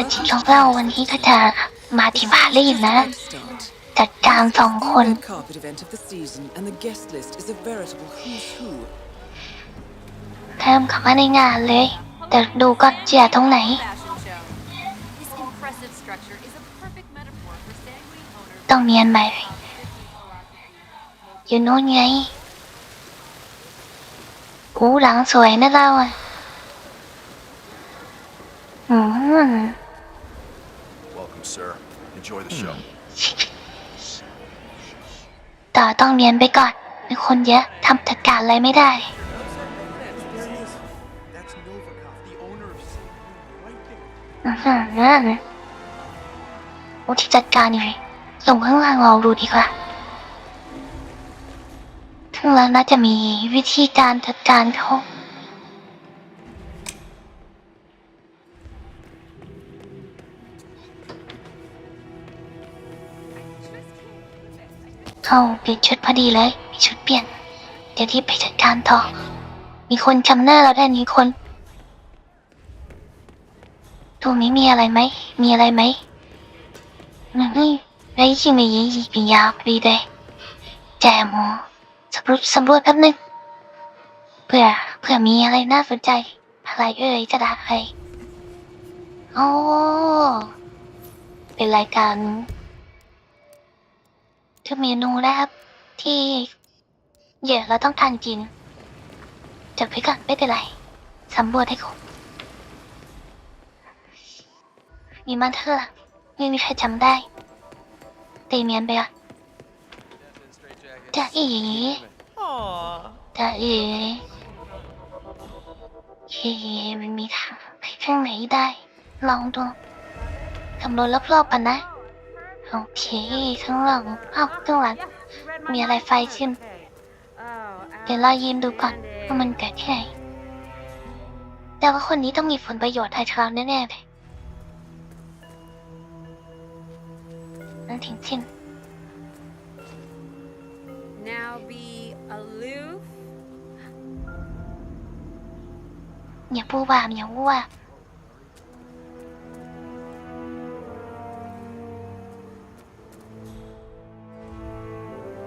ภารกิจของเราวันนี้ก็จะมาที่ปารีสนะ Start. จัดการสองคน Red carpet event of the season, and the guest list is a veritable who's who. เริ่มเข้ามาในงานเลย แต่ดูก็เจียตรงไหน fashion show. This impressive structure is a perfect metaphor for sanguine owners ต้องเนียนไหมอยู่โน่นไงหูหลังสวยนะเราอะ อืม Welcome, sir. Enjoy the show. ต่อต้องเรียนไปก่อน มีคนเยอะทำจัดการอะไรไม่ได้ That's Novikov, the owner of St. right there. อือหือโอ้ที่จัดการยังไงส่งข้างล่างลองดูดีกว่าข้างล่างน่าจะมีวิธีการจัดการเขา เขาเปลี่ยนชุดพอดีเลย มีชุดเปลี่ยน เดี๋ยวที่ไปจัดการต่อ มีคนจำหน้าเราได้มีคนตรงนี้มีอะไรไหม มีอะไรไหมอืมไอ้ที่มียียีปียาพอดีเลยแจมอสำรวจสำรวจแป๊บนึงเผื่อเผื่อมีอะไรน่าสนใจ อะไรเอ่ยจะได้อะไรโอ้เป็นรายการ ทุกเมนูนะครับที่เหยื่อเราต้องทานกินจดไว้ก่อนไม่เป็นไรสำรวจให้ครบมีมันเถอะไม่มีใครจำได้ตีเมียนไปอะจะอีจะอีเฮ้มันมีทางไปข้างไหนได้ ลองดูคำนวณรอบๆกันนะ โอเค ข้างหลังเอ้าข้างหลังมีอะไรไฟขึ้น เดี๋ยวเรายืนดูก่อนว่ามันเกิดที่ไหนแต่ว่าคนนี้ต้องมีผลประโยชน์ให้เราแน่ๆเลยนั่นถึงสิ้น Now be aloof. อย่าพูดว่าอย่าพูดว่า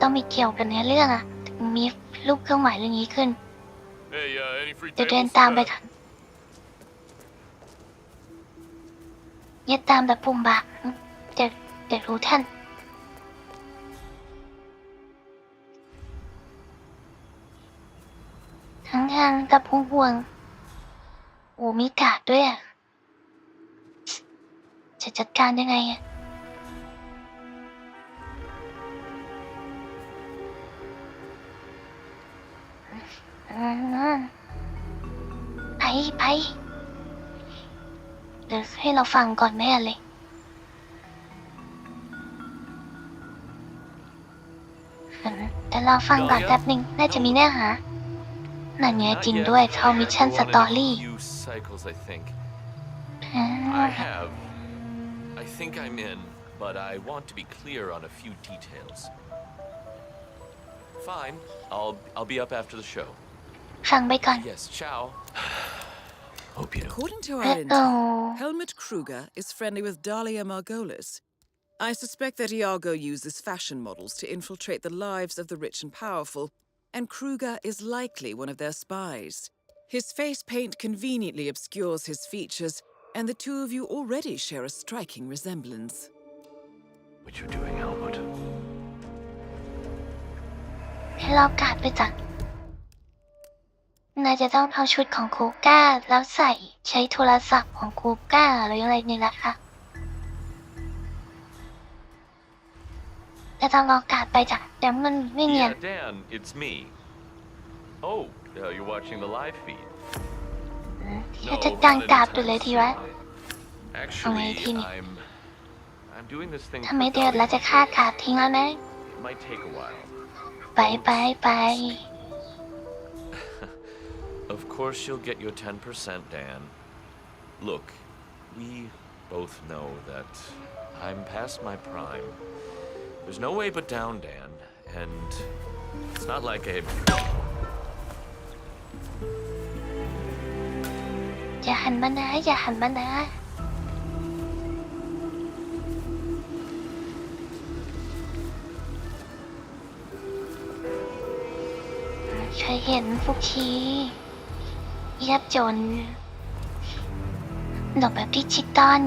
ต้องมีเกี่ยวกับเนื้อเรื่องอะถึงมีรูปเครื่องหมายเรื่องนี้ขึ้น Hey, uh, any free จะเดิน tables? ตามไปทันอย่าตามแบบปุ่มบากจะจะรู้ท่านทั้งทางกับพวงห่วงโอ้มีกาดด้วยอะจะจัดการยังไงอะ อืมไปไปเดี๋ยวให้เราฟังก่อนแม่เลยอืมแต่เราฟังก่อนแป๊บหนึ่งน่าจะมีเนื้อหา นั่นไง Not จริง yet. ด้วยเขามิชชั่น Go ส on in ตอ a รี่ few cycles, I think. อ่า I have. I think I'm in, but I want to be clear on a few details. Fine. I'll I'll be up after the show. ฟังไปก่อน Yes, ciao. Hope you know. According to our Uh-oh. intel, Helmut Kruger is friendly with Dahlia Margolis. I suspect that Iago uses fashion models to infiltrate the lives of the rich and powerful, and Kruger is likely one of their spies. His face paint conveniently obscures his features, and the two of you already share a striking resemblance. What you doing, Helmut? ให้เรากาดไปจัด นายจะต้องเอาชุดของคูก้าแล้วใส่ใช้โทรศัพท์ของคูก้าหรืออะไรนี่แหละค่ะแต่ต้องรอกาดไปจ้ะเดี๋ยวมันไม่เนียน Yeah, Dan, it's me. Oh, uh, you're watching the live feed. จะจัดการกาดไปเลยทีวะ Actually, teeny. I'm I'm doing this thing. ถ้าไม่ for เดือด Dahlia. เราจะฆ่ากาดทิ้งแล้วนะ It might take a while. ไปไปไป Of course you'll get your 10%, Dan. Look, we both know that I'm past my prime. There's no way but down, Dan. And it's not like a. ใครเห็นฟุกชี แยบจนหลบแบบดิจิตอล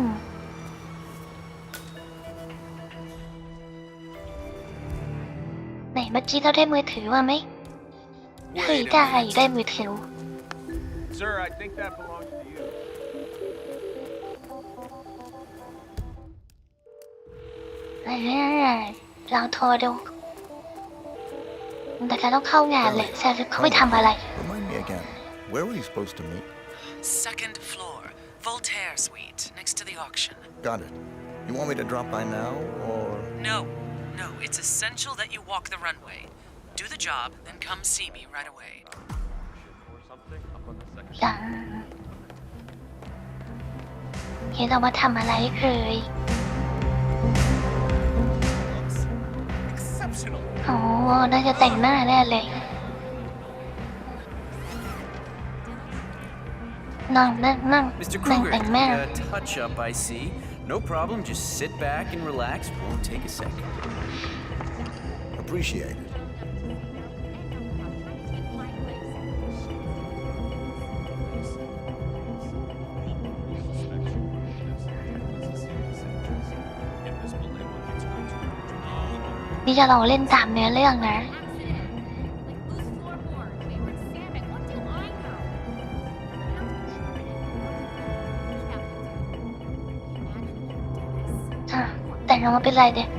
ไหนเมื่อกี้เราได้มือถือมาไหมเฮ้ยได้ได้มือถือ Sir, I think that belongs to you. เอ้ยลองโทรดู แต่เราต้องเข้างานเลยจะเขาไปทำอะไร Remind me again, where were you supposed to meet? Second floor, Voltaire Suite, next to the auction. Got it. You want me to drop by now, or...? No, no, it's essential that you walk the runway. Do the job, then come see me right away. Or something up on the second ยังเห็นเรามาทำอะไรเอ่ย Exceptional. โอ้น่าจะแต่งหน้าแน่เลย นั่งนั่งนั่ง Mr. นั่ง Kruger, แต่งหน้า a touch up, I see. No problem, just sit back and relax. Won't take a second. Appreciate it. Accident. นี่จะลองเล่นตามเนื้อเรื่องนะะแต่งออกมาเป็นไรเด็ก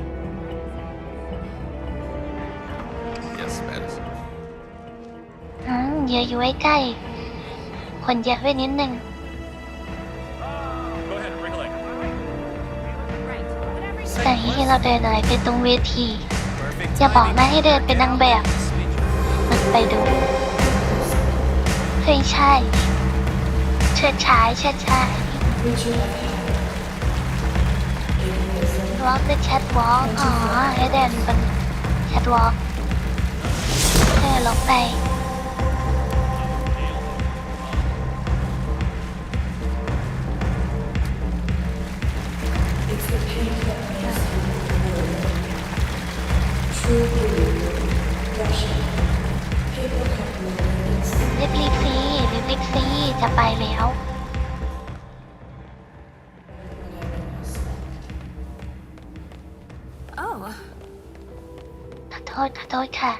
Yes, Madison. อืมเยอะอยู่ใกล้ๆคนเยอะไว้นิดนึง Go ahead, wrinkle it. Right. Whatever you แต่ที่เราเดินอะไรไปตรงเวที Perfect อย่าบอก timing. นะให้เดินเป็นนางแบบ Sweet. มันไปดูเฮ้ยใช่ เชิดชายเชิดชาย วอล์กได้แชทวอล์กอ๋อให้เดนเป็นแชทวอล์กเดินลงไป ทษขอโทษค่ะ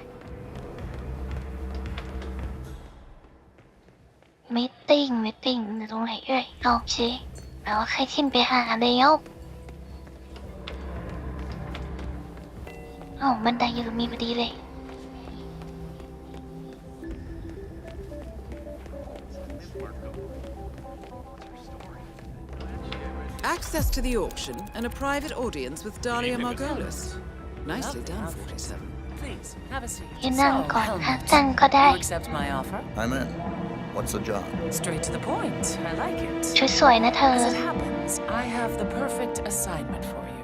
มิตติ้งมิตติ้งอยู่ตรงไหนเอ่ยโอเคแปลว่าใครขึ้นไปหาแล้วอ๋อบันไดอยู่ตรงนี้พอดีเลย Access to the auction and a private audience with Dahlia Margolis. Nicely done, 47. Please, have a seat. ยืนนั่ง So, ก่อน Helmut, ค่ะนั่งก็ได้ you accept my offer? I'm in. What's the job? Straight to the point. I like it. ชุดสวยนะเธอ As it happens, I have the perfect assignment for you.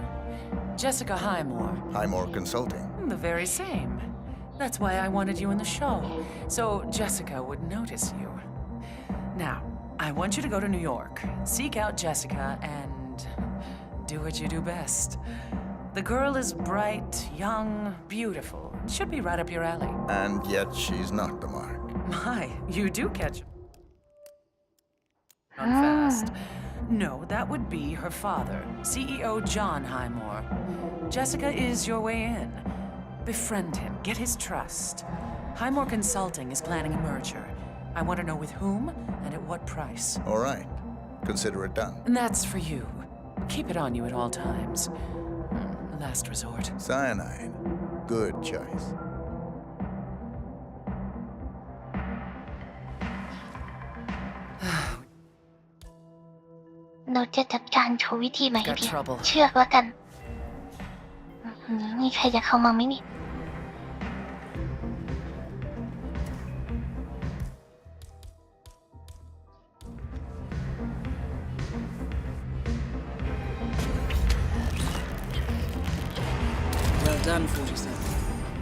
Jessica Highmore, Highmore Consulting. the very same. That's why I wanted you in the show, so Jessica would notice you. Now, I want you to go to New York, seek out Jessica, and do what you do best. The girl is bright, young, beautiful. Should be right up your alley. And yet she's not the mark. My, you do catch on fast. No, that would be her father, CEO John Highmore. Jessica is your way in. Befriend him, get his trust. Highmore Consulting is planning a merger. I want to know with whom and at what price. All right. Consider it done. And that's for you. Keep it on you at all times. Hmm, Last resort. Cyanide. Good choice. เราจะจัดการโชว์วิธีใหม่ Got ดี trouble. เชือกแล้วกันอื้อหือมีใครจะเข้ามาไหมนี่ Well done, 47.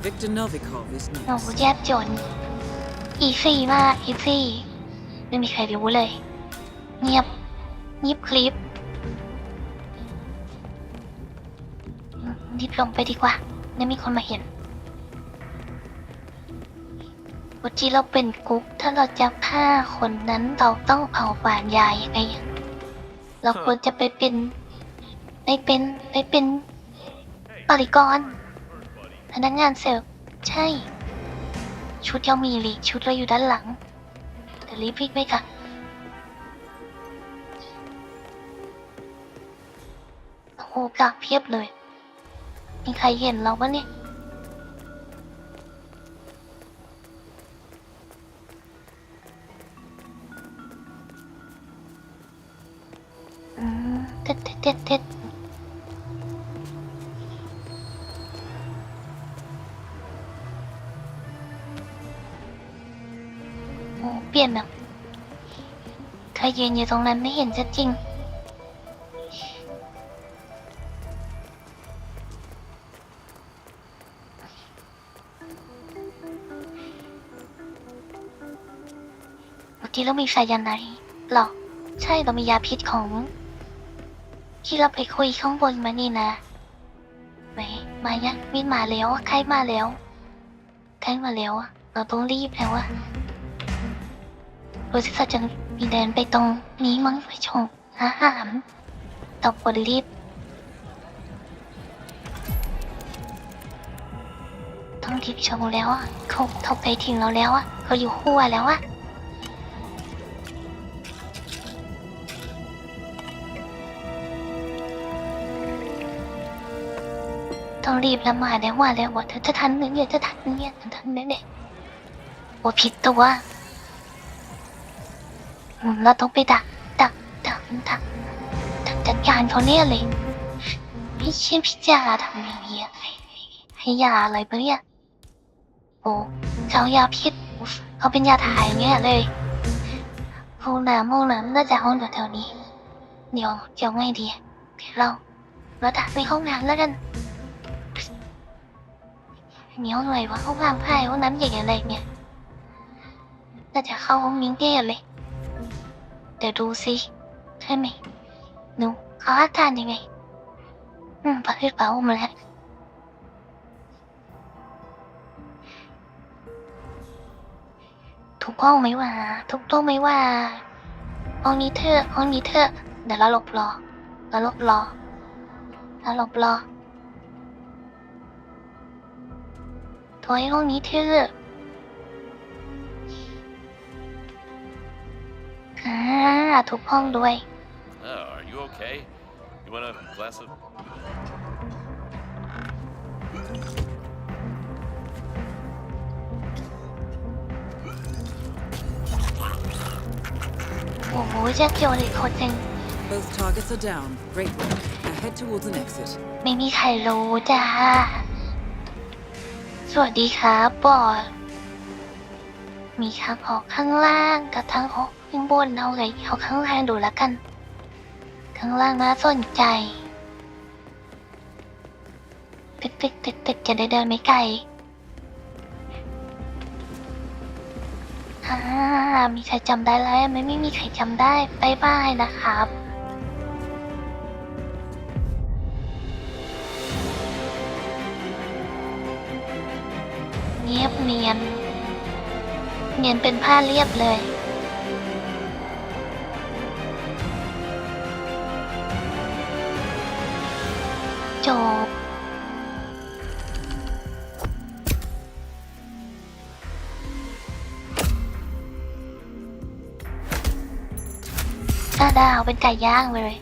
Victor Novikov is โอ้ next. แยบจน อีซี่มาก อีซี่ ไม่มีใครรู้เลย เงียบ เงียบคลิปรีบลงไปดีกว่าไม่มีคนมาเห็นโอกติเราเป็นกุ๊ก ถ้าเราจะฆ่าคนนั้นเราต้องเผาป่านยายยังไง เราควรจะไปเป็น ไปเป็น ไปเป็นบริกร พนักงานเสิร์ฟใช่ ชุดเรามีลีชุดเราอยู่ด้านหลังแต่รีบพลิกไปค่ะ โอ้โหกากเพียบเลย มีใครเห็นเราปะเนี่ยเด็ดเด็ดเด็ด ลี่ยนแบบใครยืนอยู่ตรงนั้นไม่เห็นจะจริง เมื่อกี้เรามีสายยาไหนหรอ ใช่เรามียาพิษของ ที่เราไปคุยข้างบนมานี่นะไหนมายังมินมาแล้วใครมาแล้วใครมาแล้วอะเราต้องรีบแล้วอะ รู้สึกว่าจะมีเดินไปตรงนี้มั้งไปชงอาหารต้องรีบต้องรีบชงแล้วอะเขาเขาไปถึงเราแล้วอะเขาอยู่ขั้วแล้วอะต้องรีบล้วมาแล้วว่าแล้วว่าเธอจะทันหรือเนี่ยจะทันเนี่ยจะทันแน่ๆโอ้ผิดตัว เราต้องไปดัก ดัก ดัก ดัก ดักจัดการเขาเนี่ยเลยไม่ใช่พี่จาทำอย่างนี้อะให้ให้ให้ยาอะไรปะเนี่ยโอ้เขายาพิษเขาเป็นยาถ่ายเนี่ยเลยห้องน้ำห้องน้ำน่าจะห้องแถวๆนี้ เดี๋ยวเดี๋ยวไงดีเดียวเราเราดักไปห้องน้ำแล้วกันมีห้องอะไรวะห้องน้ำไพ่ห้องน้ำใหญ่อะไรเนี่ยน่าจะเข้าห้องนี้แน่เลย เดี๋ยวดูสิใช่ไหมหนูเขาอาการยังไงอืมประเภทเปล่ามาแล้วถูกห้องไหมวะถูกต้องไหมว่าห้องนี้เถอห้องนี้เถอเดี๋ยวเราหลบรอเราหลบรอเราหลบรอโทรให้องนี้เถอาทุกห้องด้วย Oh, are you okay? You want a glass of. โอ้โหจะเกี่ยวอะไรคนหนึ่ง Both targets are down. Great work. Now head towards an exit. ไม่มีใครรู้จ้า สวัสดีครับบอสมีทางออกข้างล่างกับทางออก ข้างบนเอาไงเอาข้างล่างดูแล้วกัน ข้างล่างน่าสนใจตึกตึกตึกตึกจะได้เดินไม่ไกลอ่ามีใครจำได้แล้วไหมไม่มีใครจำได้บายบายนะครับเงียบเนียน เนียนเป็นผ้าเรียบเลย จบอาดาวเป็นไก่ย่างเลย